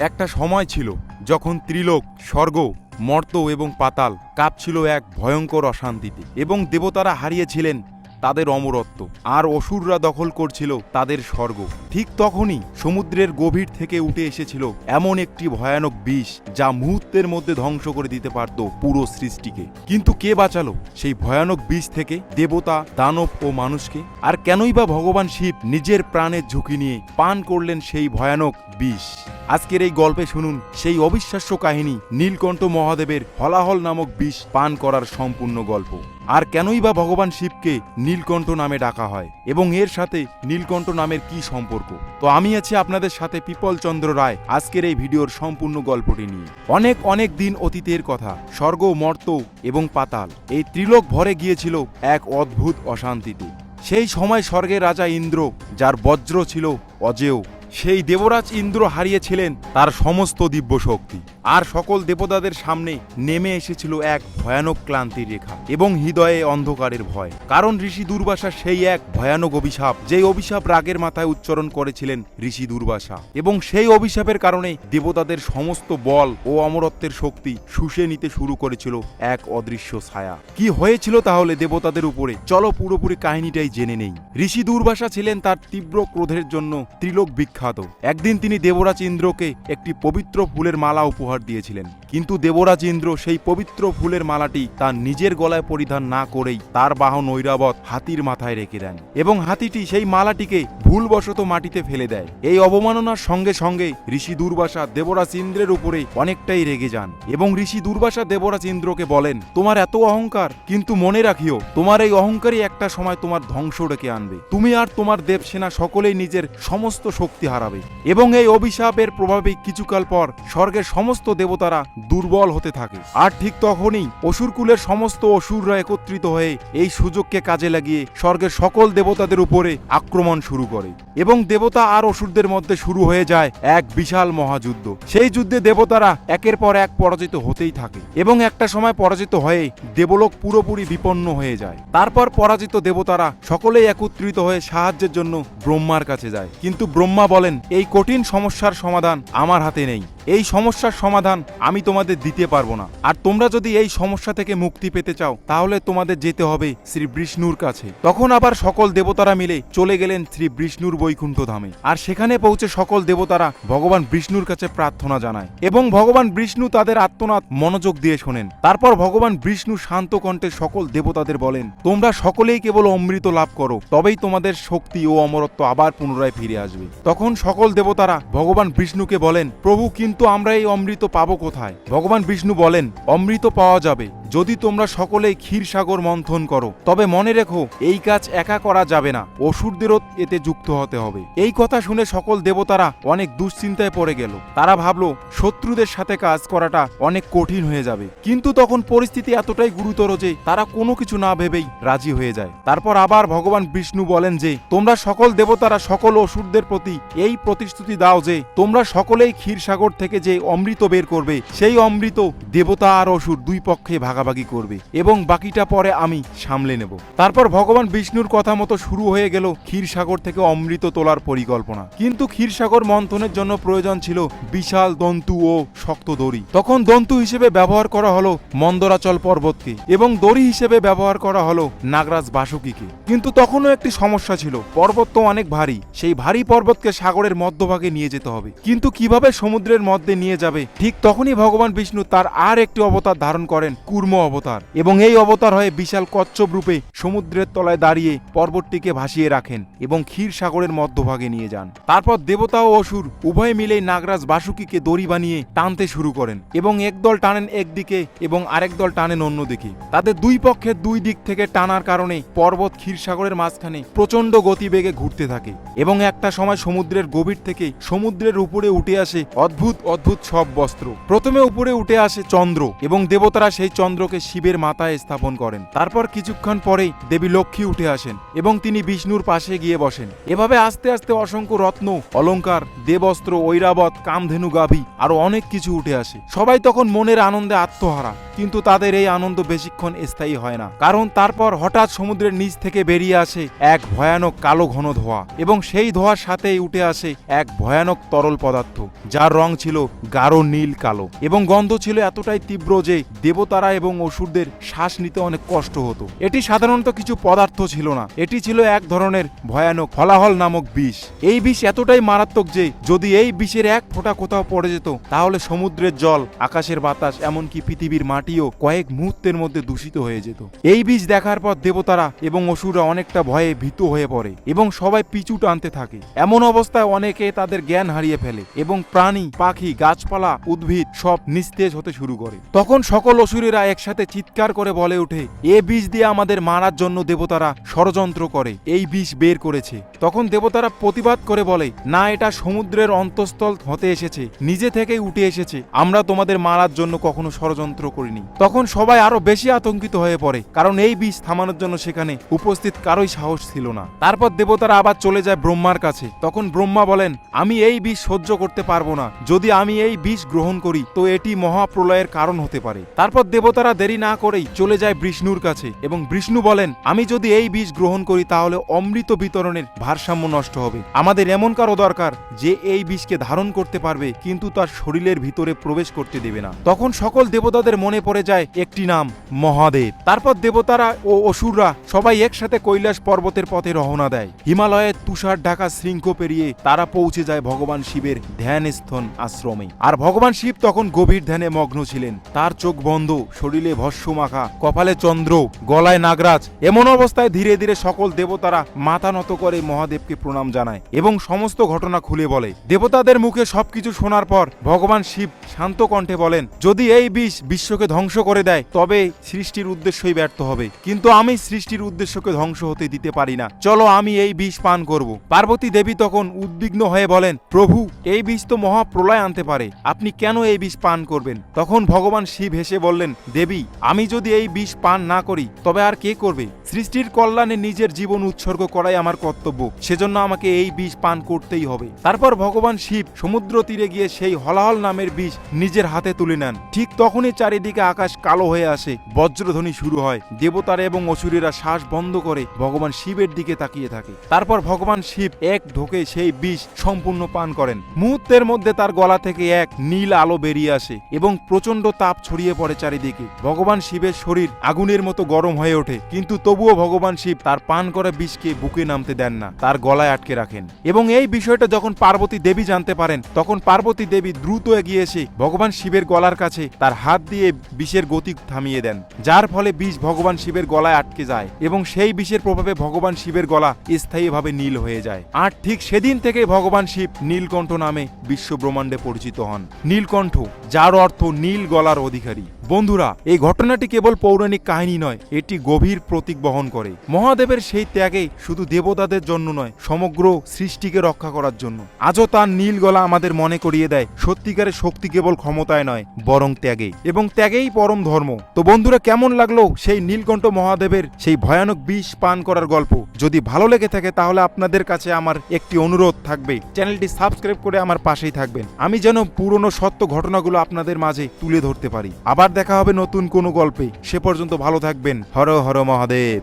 একটা সময় ছিল যখন ত্রিলোক, স্বর্গ, মর্ত এবং পাতাল কাঁপছিল এক ভয়ঙ্কর অশান্তিতে এবং দেবতারা হারিয়েছিলেন তাদের অমরত্ব। আর অসুররা দখল করছিল তাদের স্বর্গ। ঠিক তখনই সমুদ্রের গভীর থেকে উঠে এসেছিল এমন একটি ভয়ানক বিষ, যা মুহূর্তের মধ্যে ধ্বংস করে দিতে পারত পুরো সৃষ্টিকে। কিন্তু কে বাঁচালো সেই ভয়ানক বিষ থেকে দেবতা, দানব ও মানুষকে? আর কেনই বা ভগবান শিব নিজের প্রাণের ঝুঁকি নিয়ে পান করলেন সেই ভয়ানক বিষ? আজকের এই গল্পে শুনুন সেই অবিশ্বাস্য কাহিনী নীলকণ্ঠ মহাদেবের হলাহল নামক বিষ পান করার সম্পূর্ণ গল্প। আর কেনই বা ভগবান শিবকে নীলকণ্ঠ নামে ডাকা হয় এবং এর সাথে নীলকণ্ঠ নামের কি সম্পর্ক? তো আমি আছি আপনাদের সাথে পিপল চন্দ্র রায় আজকের এই ভিডিওর সম্পূর্ণ গল্পটি নিয়ে। অনেক অনেক দিন অতীতের কথা, স্বর্গ, মর্ত এবং পাতাল। এই ত্রিলোক ভরে গিয়েছিল এক অদ্ভুত অশান্তিতে। সেই সময় স্বর্গের রাজা ইন্দ্র, যার বজ্র ছিল অজেয় সেই দেবরাজ ইন্দ্র হারিয়েছিলেন তার সমস্ত দিব্য শক্তি আর সকল দেবতাদের সামনে নেমে এসেছিল এক ভয়ানক ক্লান্তির রেখা এবং হৃদয়ে অন্ধকারের ভয়। কারণ ঋষি দুর্বাসা সেই এক ভয়ানক অভিশাপ, যেই অভিশাপ রাগের মাথায় উচ্চারণ করেছিলেন ঋষি দুর্বাসা। এবং সেই অভিশাপের কারণে দেবতাদের সমস্ত বল ও অমরত্বের শক্তি শুষে নিতে শুরু করেছিল এক অদৃশ্য ছায়া। কি হয়েছিল তাহলে দেবতাদের উপরে? চলো পুরোপুরি কাহিনীটাই জেনে নেই। ঋষি দুর্বাসা ছিলেন তার তীব্র ক্রোধের জন্য ত্রিলোক বিখ্যাত একদিন তিনি দেবরাজ ইন্দ্রকে একটি পবিত্র ফুলের মালা উপহার দিয়েছিলেন। কিন্তু দেবরাজ ইন্দ্র সেই পবিত্র ফুলের মালাটি তার নিজের গলায় পরিধান না করেই তার বাহন ঐরাবত হাতির মাথায় রেখে দেন এবং হাতিটি সেই মালাটিকে ভুলবশত মাটিতে ফেলে দেয়। এই অবমাননার সঙ্গে সঙ্গে ঋষি দুর্বাসা দেবরাজ ইন্দ্রের উপরে অনেকটাই রেগে যান এবং ঋষি দুর্বাসা দেবরাজ ইন্দ্রকে বলেন, তোমার এত অহংকার, কিন্তু মনে রাখিও, তোমার এই অহংকারই একটা সময় তোমার ধ্বংস ডেকে আনবে। তুমি আর তোমার দেবসেনা সকলেই নিজের সমস্ত শক্তি হারাবে এবং এই অভিশাপের প্রভাবে কিছুকাল পর স্বর্গের সমস্ত দেবতারা দুর্বল হতে থাকে। আর ঠিক তখনই অসুরকুলের সমস্ত অসুররা একত্রিত হয়ে এই সুযোগকে কাজে লাগিয়ে স্বর্গের সকল দেবতাদের উপরে আক্রমণ শুরু করে। এবং দেবতা আর অসুরদের মধ্যে শুরু হয়ে যায় এক বিশাল মহাযুদ্ধ। সেই যুদ্ধে দেবতারা একের পর এক পরাজিত হতেই থাকে এবং একটা সময় পরাজিত হয়ে দেবলোক পুরোপুরি বিপন্ন হয়ে যায়। তারপর পরাজিত দেবতারা সকলেই একত্রিত হয়ে সাহায্যের জন্য ব্রহ্মার কাছে যায়। কিন্তু ব্রহ্মা বলেন, এই কঠিন সমস্যার সমাধান আমার হাতে নেই। এই সমস্যার সমাধান আমি তোমাদের দিতে পারব না। আর তোমরা যদি এই সমস্যা থেকে মুক্তি পেতে চাও, তাহলে তোমাদের যেতে হবে শ্রী বিষ্ণুর কাছে। তখন আবার সকল দেবতারা মিলে চলে গেলেন শ্রী বিষ্ণুর বৈকুণ্ঠ ধামে আর সেখানে পৌঁছে সকল দেবতারা ভগবান বিষ্ণুর কাছে প্রার্থনা জানায় এবং ভগবান বিষ্ণু তাদের আত্মনাথ মনোযোগ দিয়ে শোনেন। তারপর ভগবান বিষ্ণু শান্ত কণ্ঠে সকল দেবতাদের বলেন, তোমরা সকলেই কেবল অমৃত লাভ করো, তবেই তোমাদের শক্তি ও অমরত্ব আবার পুনরায় ফিরে আসবে। তখন সকল দেবতারা ভগবান বিষ্ণুকে বলেন, প্রভু, কিন্তু আমরা এই অমৃত পাবো কোথায়? ভগবান বিষ্ণু বলেন, অমৃত পাওয়া যাবে যদি তোমরা সকলেই ক্ষীর সাগর মন্থন করো। তবে মনে রেখো, এই কাজ একা করা যাবে না। অসুরদেরও এতে যুক্ত হতে হবে। এই কথা শুনে সকল দেবতারা অনেক দুশ্চিন্তায় পড়ে গেল। তারা ভাবলো, শত্রুদের সাথে কাজ করাটা অনেক কঠিন হয়ে যাবে। কিন্তু তখন পরিস্থিতি এতটাই গুরুতর যে তারা কোনো কিছু না ভেবেই রাজি হয়ে যায়। তারপর আবার ভগবান বিষ্ণু বলেন যে, তোমরা সকল দেবতারা সকল অসুরদের প্রতি এই প্রতিশ্রুতি দাও যে তোমরা সকলেই ক্ষীরসাগর থেকে যে অমৃত বের করবে, সেই অমৃত দেবতা আর অসুর দুই পক্ষে ভাগাভাগি করবে এবং বাকিটা পরে আমি সামলে নেব। তারপর ভগবান বিষ্ণুর কথা মতো শুরু হয়ে গেল ক্ষীরসাগর থেকে অমৃত তোলার পরিকল্পনা। কিন্তু ক্ষীরসাগর মন্থনের জন্য প্রয়োজন ছিল বিশাল দন্তু ও শক্ত দড়ি। তখন দন্তু হিসেবে ব্যবহার করা হলো মন্দরাচল পর্বতকে এবং দড়ি হিসেবে ব্যবহার করা হলো নাগরাজ বাসুকিকে। কিন্তু তখনও একটি সমস্যা ছিল, পর্বত তো অনেক ভারী, সেই ভারী পর্বতকে সাগরের মধ্যভাগে নিয়ে যেতে হবে। কিন্তু কীভাবে সমুদ্রের মধ্যে নিয়ে যাবে? ঠিক তখনই ভগবান বিষ্ণু তার আর একটি অবতার ধারণ করেন, কুর্ম অবতার। এবং এই অবতার হয়ে বিশাল কচ্ছপ রূপে সমুদ্রের তলায় দাঁড়িয়ে পর্বতটিকে ভাসিয়ে রাখেন এবং ক্ষীর সাগরের মধ্যভাগে নিয়ে যান। তারপর দেবতা ও অসুর উভয় মিলেই নাগরাজ বাসুকিকে দড়ি বানিয়ে টানতে শুরু করেন এবং একদল টানেন একদিকে এবং আরেক দল টানেন অন্যদিকে। তাদের দুই পক্ষের দুই দিক থেকে টানার কারণে পর্বত ক্ষীরসাগরের মাঝখানে প্রচণ্ড গতিবেগে ঘুরতে থাকে এবং একটা সময় সমুদ্রের গভীর থেকে সমুদ্রের উপরে উঠে আসে অদ্ভুত অদ্ভুত সব বস্ত্র। প্রথমে উপরে উঠে আসে চন্দ্র এবং দেবতারা সেই চন্দ্রকে শিবের মাথায় স্থাপন করেন। তারপর কিছুক্ষণ পরেই দেবী লক্ষ্মী উঠে আসেন এবং তিনি বিষ্ণুর পাশে গিয়ে বসেন। এভাবে আস্তে আস্তে অসংখ্য রত্ন অলংকার দেবস্ত্র, ঐরাবত, কামধেনু গাভী আরও অনেক কিছু উঠে আসে। সবাই তখন মনের আনন্দে আত্মহারা, কিন্তু তাদের এই আনন্দ বেশিক্ষণ স্থায়ী হয় না। কারণ তারপর হঠাৎ সমুদ্রের নিচ থেকে বেরিয়ে আসে এক ভয়ানক কালো ঘন ধোঁয়া এবং সেই ধোঁয়ার সাথেই উঠে আসে এক ভয়ানক তরল পদার্থ, যার রং ছিল গাঢ় নীল কালো এবং গন্ধ ছিল এতটাই তীব্র যে দেবতারা এবং অসুরদের শ্বাস নিতে অনেক কষ্ট হতো। এটি সাধারণত কিছু পদার্থ ছিল না, এটি ছিল এক ধরনের ভয়ানক ফলাহল নামক বিষ। এই বিষ এতটাই মারাত্মক যে যদি এই বিষের এক ফোঁটা কোথাও পড়ে যেত, তাহলে সমুদ্রের জল, আকাশের বাতাস, এমনকি পৃথিবীর মাটিও কয়েক মুহূর্তের মধ্যে দূষিত হয়ে যেত। এই বিষ দেখার পর দেবতারা এবং অসুররা অনেকটা ভয়ে ভীত হয়ে পড়ে এবং সবাই পিছু টানতে থাকে। এমন অবস্থায় অনেকে তাদের জ্ঞান হারিয়ে ফেলে এবং প্রাণী, পাখি, গাছপালা, উদ্ভিদ সব নিস্তেজ হতে শুরু করে। তখন সকল অসুরেরা একসাথে চিৎকার করে বলে ওঠে, এ বিষ দিয়ে আমাদের মারার জন্য দেবতারা ষড়যন্ত্র করে, এই বিষ বের করেছে। তখন দেবতারা প্রতিবাদ করে বলে, না, এটা সমুদ্রের অন্তঃস্থল হতে এসেছে, নিজে থেকেই উঠে এসেছে, আমরা তোমাদের মারার জন্য কখনো ষড়যন্ত্র করিনি। তখন সবাই আরও বেশি আতঙ্কিত হয়ে পড়ে, কারণ এই বিষ থামানোর জন্য সেখানে উপস্থিত কারোই সাহস ছিল না। তারপর দেবতারা আবার চলে যায় ব্রহ্মার কাছে। তখন ব্রহ্মা বলেন, আমি এই বিষ সহ্য করতে পারব না। যদি আমি এই বিষ গ্রহণ করি, তো এটি মহাপ্রলয়ের কারণ হতে পারে তারপর দেবতারা দেরি না করেই চলে যায় বিষ্ণুর কাছে এবং বিষ্ণু বলেন, আমি যদি এই বিষ গ্রহণ করি, তাহলে অমৃত বিতরণের ভারসাম্য নষ্ট হবে। আমাদের এমন কারও দরকার যে এই বিষকে ধারণ করতে পারবে, কিন্তু তার শরীরের ভিতরে প্রবেশ করতে দেবে না তখন সকল দেবতাদের মনে পড়ে যায়, একটি নাম মহাদেব তারপর দেবতারা ও অসুররা সবাই একসাথে কৈলাস পর্বতের পথে রওনা দেয়। হিমালয়ের তুষার ঢাকা শৃঙ্খ পেরিয়ে তারা পৌঁছে যায় ভগবান শিবের ধ্যানস্থন আশ্রমে। আর ভগবান শিব তখন গভীর ধ্যানে মগ্ন ছিলেন। তার চোখ বন্ধ, শরীরে ভস্য মাখা কপালে চন্দ্র, গলায় নাগরাজ, এমন অবস্থায় ধীরে ধীরে সকল দেবতারা মাথা নত করে মহাদেবকে প্রণাম জানায় এবং সমস্ত ঘটনা খুলে বলে। দেবতাদের মুখে সবকিছু শোনার পর ভগবান শিব শান্ত কণ্ঠে বলেন, যদি এই বিষ বিশ্বকে ধ্বংস করে দেয়, তবে সৃষ্টির উদ্দেশ্যই ব্যর্থ হবে। কিন্তু আমি সৃষ্টির উদ্দেশ্যকে ধ্বংস হতে দিতে পারি না। চলো আমি এই বিষ পান করব। পার্বতী দেবী তখন উদ্বিগ্ন হয়ে বলেন, প্রভু, এই বিষ তো মহাপ্রলয় আনতে পারে। আপনি কেন এই বিষ পান করবেন? তখন ভগবান শিব হেসে বললেন, দেবী, আমি যদি এই বিষ পান না করি, তবে আর কে করবে? সৃষ্টির কল্যাণে নিজের জীবন উৎসর্গ করাই আমার কর্তব্য। সেজন্য আমাকে এই বিষ পান করতেই হবে। তারপর ভগবান শিব সমুদ্র তীরে গিয়ে সেই হলাহল নামের বিষ নিজের হাতে তুলে নেন। ঠিক তখনই চারিদিকে আকাশ কালো হয়ে আসে। বজ্রধ্বনি শুরু হয়। দেবতারা এবং অসুরেরা শ্বাস বন্ধ করে ভগবান শিবের দিকে তাকিয়ে থাকে। তারপর ভগবান শিব এক ঢোকে সেই বিষ সম্পূর্ণ পান করেন। মুহূর্তের মধ্যে তার গলা থেকে এক নীল আলো বেরিয়ে আসে এবং প্রচণ্ড তাপ ছড়িয়ে পড়ে চারিদিকে। ভগবান শিবের শরীর আগুনের মতো গরম হয়ে ওঠে, কিন্তু তবুও ভগবান শিব তার পান করা বিষকে বুকে নামতে দেন না, তার গলায় আটকে রাখেন। এবং এই বিষয়টা যখন পার্বতী দেবী জানতে পারেন, তখন পার্বতী দেবী দ্রুত এগিয়ে এসে ভগবান শিবের গলার কাছে তার হাত দিয়ে বিষের গতি থামিয়ে দেন, যার ফলে বিষ ভগবান শিবের গলায় আটকে যায় এবং সেই বিষের প্রভাবে ভগবান শিবের গলা স্থায়ীভাবে নীল হয়ে যায়। আর ঠিক সেদিন থেকে ভগবান শিব নীলকণ্ঠ নামে বিশ্বব্রহ্মাণ্ডে পরিচিত হন। নীলকণ্ঠ যার অর্থ নীল গলার অধিকারী। বন্ধুরা, এই ঘটনাটি কেবল পৌরাণিক কাহিনী নয়, এটি গভীর প্রতীক বহন করে। মহাদেবের সেই ত্যাগে শুধু দেবতাদের জন্য নয়, সমগ্র সৃষ্টিকে রক্ষা করার জন্য। আজও তার নীল গলা আমাদের মনে করিয়ে দেয়, সত্যিকারের শক্তি কেবল ক্ষমতায় নয়, বরং ত্যাগে এবং ত্যাগেই পরম ধর্ম। তো বন্ধুরা, কেমন লাগল সেই নীলকণ্ঠ মহাদেবের সেই ভয়ানক বিষ পান করার গল্প? যদি ভালো লেগে থাকে, তাহলে আপনাদের কাছে আমার একটি অনুরোধ থাকবে। চ্যানেলটি সাবস্ক্রাইব করে আমার পাশেই থাকবেন। আমি যেন পুরনো সত্য ঘটনাগুলো আপনাদের মাঝে তুলে ধরতে পারি। আবার দেখা হবে নতুন কোনো গল্পে। সে পর্যন্ত ভালো থাকবেন। হর হর মহাদেব।